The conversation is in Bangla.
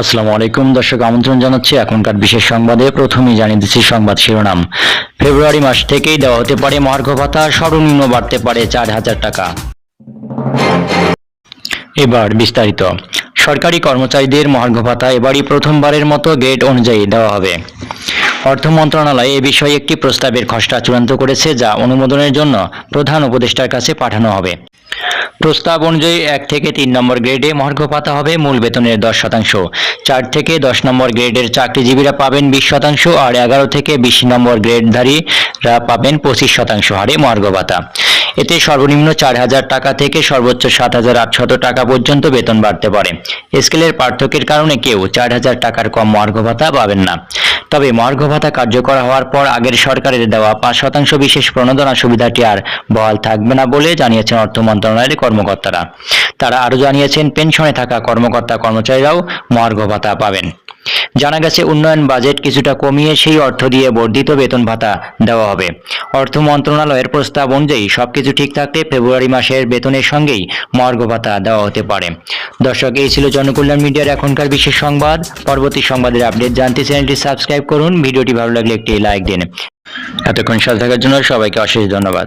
আসসালামু আলাইকুম। দর্শক, আমন্ত্রণ জানাচ্ছি এখনকার বিশেষ সংবাদে। প্রথমেই জানিয়ে দিচ্ছি সংবাদ শিরোনাম। ফেব্রুয়ারি মাস থেকেই দেওয়া হতে পারে মহার্ঘ ভাতা, সর্বনিম্ন বাড়তে পারে চার হাজার টাকা। এবার বিস্তারিত। সরকারি কর্মচারীদের মহার্ঘ ভাতা এবারই প্রথমবারের মতো গেট অনুযায়ী দেওয়া হবে। অর্থ মন্ত্রণালয় এ বিষয়ে একটি প্রস্তাবের খসড়া চূড়ান্ত করেছে, যা অনুমোদনের জন্য প্রধান উপদেষ্টার কাছে পাঠানো হবে। প্রস্তাব অনুযায়ী এক থেকে তিন নম্বর গ্রেডে মহার্ঘ ভাতা হবে মূল বেতনের দশ শতাংশ। চার থেকে দশ নম্বর গ্রেডের চাকরিজীবীরা পাবেন বিশ শতাংশ আর এগারো থেকে বিশ নম্বর গ্রেডধারীরা পাবেন পঁচিশ শতাংশ হারে মহার্ঘ ভাতা এতে সর্বনিম্ন চার হাজার টাকা থেকে সর্বোচ্চ সাত হাজার আটশত টাকা পর্যন্ত বেতন বাড়তে পারে। স্কেলের পার্থক্যের কারণে কেউ চার হাজার টাকার কম মহার্ঘ ভাতা পাবেন না। তবে মর্গ ভাতা কার্যকর হওয়ার পর আগের সরকারের দেওয়া পাঁচ শতাংশ বিশেষ প্রণোদনা সুবিধাটি আর বহাল থাকবে না বলে জানিয়েছেন অর্থ মন্ত্রণালয়ের কর্মকর্তারা। তারা আরও জানিয়েছেন, পেনশনে থাকা কর্মকর্তা কর্মচারীরাও মর্গ ভাতা পাবেন। জানা গেছে, উন্নয়ন বাজেট কিছুটা কমিয়ে সেই অর্থ দিয়ে বর্ধিত বেতন ভাতা দেওয়া হবে। অর্থ মন্ত্রণালয়ের প্রস্তাব অনুযায়ী সবকিছু ঠিক থাকলে ফেব্রুয়ারি মাসের বেতনের সঙ্গেই মহার্ঘ ভাতা দেওয়া হতে পারে। দর্শক, এই ছিল জনকল্যাণ মিডিয়ার এখনকার বিশেষ সংবাদ। পরবর্তী সংবাদের আপডেট জানতে চ্যানেলটি সাবস্ক্রাইব করুন। ভিডিওটি ভালো লাগলে একটি লাইক দিন। এতক্ষণ সাথে থাকার জন্য সবাইকে অশেষ ধন্যবাদ।